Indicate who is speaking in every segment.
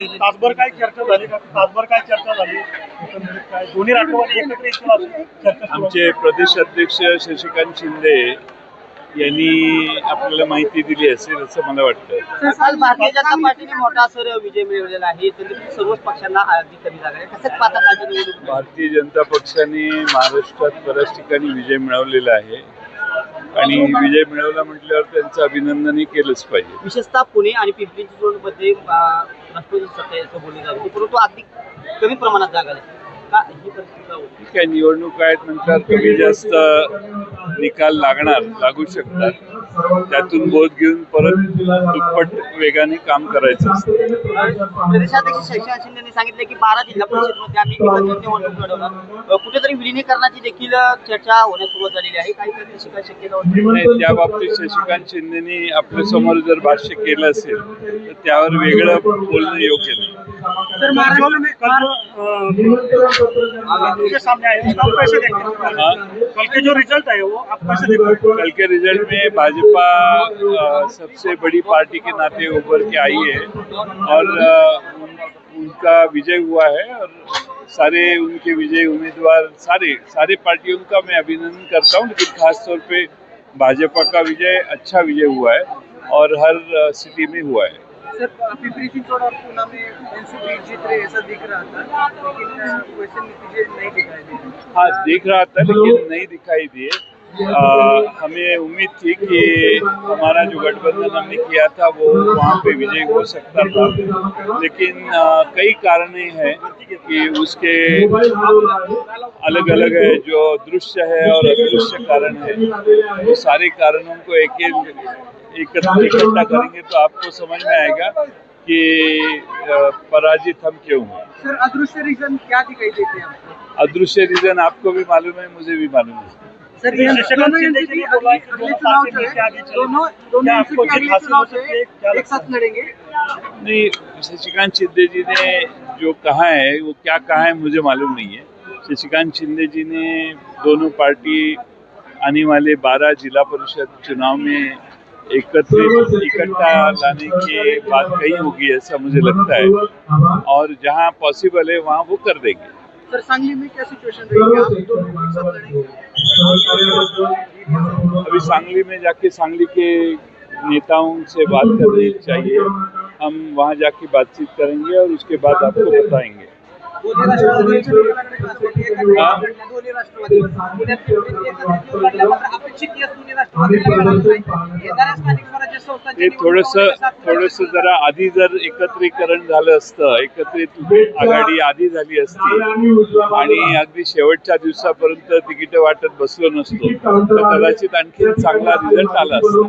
Speaker 1: तासभर काय चर्चा झाली का? तासभर काय चर्चा झाली? दोन्ही राष्ट्रवादी एकत्र चर्चा
Speaker 2: आमचे प्रदेश अध्यक्ष शशिकांत शिंदे यांनी आपल्याला माहिती दिली असेल असं मला वाटतं.
Speaker 3: काल भारतीय जनता पार्टीने मोठा सर विजय मिळवलेला आहे सर्वच पक्षांना कमी पाहता
Speaker 2: भारतीय जनता पक्षाने महाराष्ट्रात बऱ्याच ठिकाणी विजय मिळवलेला आहे. आणि विजय मिळवला म्हटल्यावर त्यांचं अभिनंदनही केलंच पाहिजे.
Speaker 3: विशेषतः पुणे आणि पिंपरी चिंचवडमध्ये अं, राष्ट्रवादी सत्ता याचं बोललं परंतु अगदी कमी प्रमाणात जागा का ही होती?
Speaker 2: ठीक आहे निवडणूक आहेत नंतर कमी जास्त निकाल लागणार लागू शकतात त्यातून बोध घेऊन परत दुप्पट वेगाने काम करायचं असतं.
Speaker 3: प्रदेशाध्यक्ष शशिकांत शिंदेने सांगितले की बारा जिल्हा परिषदमध्ये आम्ही निवडणूक लढवणार. कुठेतरी विलिनीकरणाची देखील चर्चा होण्यास सुरुवात झालेली आहे. काही काही शिकाय शक्यता
Speaker 2: नाही त्या बाबतीत शशिकांत शिंदेनी आपल्यासमोर जर भाष्य केलं असेल तर त्यावर वेगळं बोलणं योग्य नाही.
Speaker 1: सर महाराष्ट्र सामने आए उसका आप कैसे देखते हैं? कल के जो रिज़ल्ट है वो आप कैसे देखते हैं।
Speaker 2: कल के रिज़ल्ट में भाजपा सबसे बड़ी पार्टी के नाते उभर के आई है और उनका विजय हुआ है और सारे उनके विजय उम्मीदवार सारे सारे पार्टियों का मैं अभिनंदन करता हूँ लेकिन खास तौर पे भाजपा का विजय अच्छा विजय हुआ है और हर सिटी में हुआ है।
Speaker 4: सर पिपरी चिंचवड और पूना में एनसीपी जीत रहे ऐसा दिख रहा था लेकिन वैसे नतीजे नहीं दिखाई दे
Speaker 2: हाँ दिख रहा था लेकिन नहीं दिखाई दिए। आ, हमें उम्मीद थी कि हमारा जो गठबंधन हमने किया था वो वहाँ पे विजय हो सकता था। लेकिन आ, कई कारण हैं कि उसके अलग अलग है जो दृश्य है और अदृश्य कारण है। वो सारे कारणों को एक इकट्ठा करेंगे तो आपको समझ में आएगा कि पराजित हम क्यों हैं।
Speaker 4: सर अदृश्य रीजन क्या दिखाई देते हैं
Speaker 2: अदृश्य रीजन आपको भी मालूम है मुझे भी मालूम है।
Speaker 4: सर
Speaker 1: शशिकांत
Speaker 4: दोनों एनसीपी
Speaker 1: है
Speaker 4: अगले
Speaker 1: दोनों
Speaker 4: चुनाव जो है दोनों दोनों
Speaker 1: क्या आपको
Speaker 4: एनसीपी
Speaker 1: जीत
Speaker 4: अगले
Speaker 1: हासिल
Speaker 4: चुनाव जो
Speaker 1: है?
Speaker 4: एक साथ लड़ेंगे।
Speaker 2: नहीं शशिकांत शिंदे जी ने जो कहा है वो क्या कहा है मुझे मालूम नहीं है। शशिकांत शिंदे जी ने दोनों पार्टी आने वाले 12 जिला परिषद चुनाव में एकत्रित इकट्ठा लाने की बात कही होगी ऐसा मुझे लगता है। और जहाँ पॉसिबल है वहाँ वो कर देंगे।
Speaker 4: सर सांगली में क्या सिचुएशन रहेगी आप दोनों साथ लड़ेंगे
Speaker 2: अभी सांगली में जाके सांगली के नेताओं से बात करनी चाहिए। हम वहाँ जाके बातचीत करेंगे और उसके बाद आपको बताएँगे। हे थोडस थोडस जरा आधी जर एकत्रीकरण झालं असतं एकत्रित आघाडी आधी झाली असती आणि अगदी शेवटच्या दिवसापर्यंत तिकीट वाटत बसलो नसतो तर कदाचित आणखी चांगला रिझल्ट आला असतो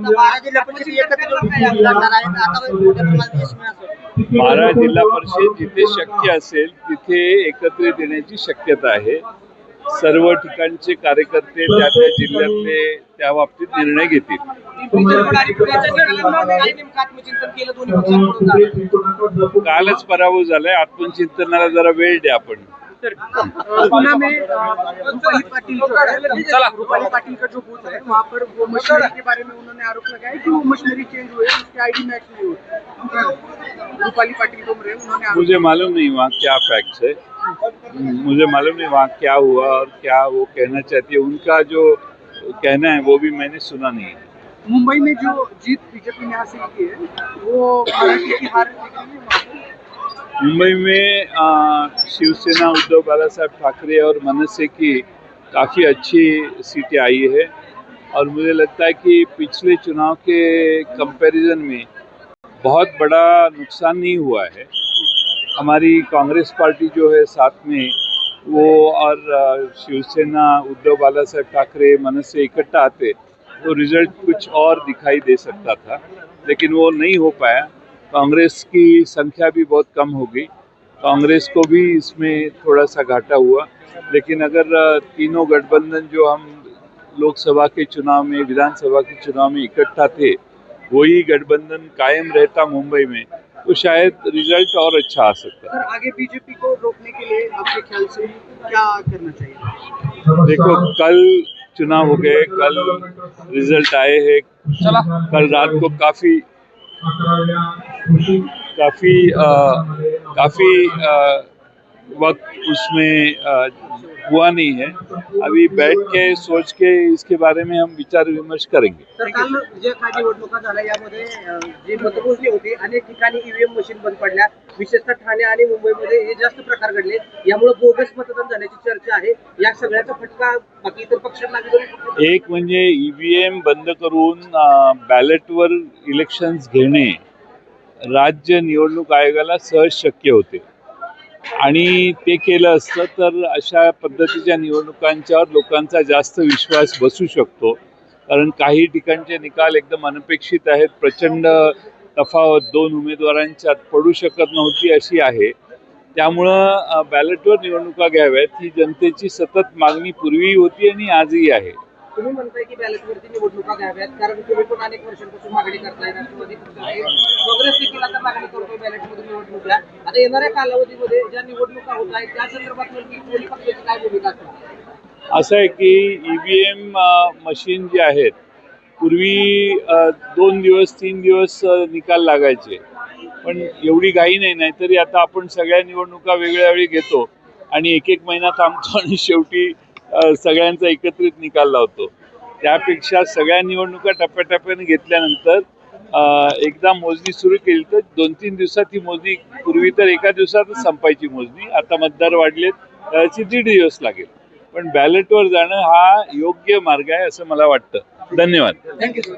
Speaker 3: बारा जिल्हा परिषद
Speaker 2: जिथे शक्य असेल तिथे एकत्रित येण्याची शक्यता आहे सर्व ठिकाणचे कार्यकर्ते त्या त्या जिल्ह्यातले त्या बाबतीत निर्णय घेतील कालच पराभव झालाय आत्मचिंतनाला जरा वेळ द्या आपण
Speaker 4: पुणे में रूपाली पाटिल जो है चला। रूपाली पाटिल का जो बूथ है वहाँ पर वो मशीनरी के बारे में उन्होंने आरोप लगाया कि वो मशीनरी चेंज हुए उसके आईडी मैच नहीं हुए। रूपाली पाटिल डोमरे उन्होंने
Speaker 2: मुझे मालूम नहीं वहाँ क्या फैक्ट्स है। मुझे मालूम नहीं वहाँ क्या हुआ और क्या वो कहना चाहती है। उनका जो कहना है वो भी मैंने सुना नहीं है।
Speaker 4: मुंबई में जो जीत बीजेपी ने हासिल की है वो महाराष्ट्र की हार है।
Speaker 2: मुंबई में शिवसेना उद्धव बाला साहब ठाकरे और मनसे की काफ़ी अच्छी सीटें आई है। और मुझे लगता है कि पिछले चुनाव के कंपैरिजन में बहुत बड़ा नुकसान नहीं हुआ है। हमारी कांग्रेस पार्टी जो है साथ में, वो और शिवसेना, उद्धव बाला साहब ठाकरे, मनसे इकट्ठा आते तो रिज़ल्ट कुछ और दिखाई दे सकता था। लेकिन वो नहीं हो पाया। कांग्रेस की संख्या भी बहुत कम हो गई। कांग्रेस को भी इसमें थोड़ा सा घाटा हुआ। लेकिन अगर तीनों गठबंधन जो हम लोकसभा के चुनाव में विधानसभा के चुनाव में इकट्ठा थे वही गठबंधन कायम रहता मुंबई में तो शायद रिज़ल्ट और अच्छा आ सकता।
Speaker 4: सर आगे बीजेपी को रोकने के लिए आपके ख्याल से क्या करना चाहिए?
Speaker 2: देखो कल चुनाव हो गए कल रिज़ल्ट आए हैं। कल रात को काफ़ी ਕਾਫੀ ਕਾਫੀ वक्त उसमें हुआ नहीं है। अभी बैठ के सोच के इसके बारे में हम विचार विमर्श करेंगे।
Speaker 4: काल ज्या काही निवडणुका झाल्या यामध्ये जी मतमोजणी होती अनेक ठिकाणी ईव्हीएम मशीन बंद पडल्या. विशेषतः ठाणे आणि मुंबईमध्ये हे जास्त प्रकार घडले. यामुळे बोगस मतदान झाल्याची चर्चा आहे. या सगळ्याचा फटका बाकी इतर पक्षांना
Speaker 2: एक म्हणजे ईव्हीएम बंद करून बॅलेटवर इलेक्शन्स घेणे. राज्य निवडणूक आयोगाला सहज शक्य होते. आणि ते केलं असतं तर अशा पद्धतीच्या निवडणुकांच्यावर लोकांचा जास्त विश्वास बसू शकतो. कारण काही ठिकाणचे निकाल एकदम अनपेक्षित आहेत. प्रचंड तफावत दोन उमेदवारांच्यात पडू शकत नव्हती अशी आहे. त्यामुळं बॅलेटवर निवडणुका घ्याव्यात. ही जनतेची सतत मागणी पूर्वीही होती आणि आजही आहे.
Speaker 4: तुम्ही म्हणताय की बॅलेटवरती निवडणुका घ्याव्यात कारण तुम्ही पण अनेक वर्षांपासून मागणी करताय राष्ट्रवादी पक्ष आहे काँग्रेस देखील आता मागणी करतोय बॅलेटमधून निवडणूक. आता येणाऱ्या कालावधीमध्ये ज्या निवडणुका होत आहेत त्या संदर्भात नेमकी दोन्ही पक्षाची काय भूमिका असणार?
Speaker 2: असं आहे की ईव्हीएम मशीन जे आहेत पूर्वी दोन दिवस तीन दिवस निकाल लागायचे. पण एवढी घाई नाही नाहीतरी आता आपण सगळ्या निवडणुका वेगळ्या वेळी घेतो. आणि एक एक महिना थांबतो आणि शेवटी सगळ्यांचा एकत्रित निकाल लावतो. त्यापेक्षा सगळ्या निवडणुका टप्प्याटप्प्याने घेतल्यानंतर एकदा मोजणी सुरू केली तर दोन तीन दिवसात ही मोजणी पूर्वी तर एका दिवसातच संपायची मोजणी आता मतदार वाढलेत त्याची दीड दिवस लागेल. पण बॅलेटवर जाणं हा योग्य मार्ग आहे असं मला वाटतं. धन्यवाद.
Speaker 4: थँक्यू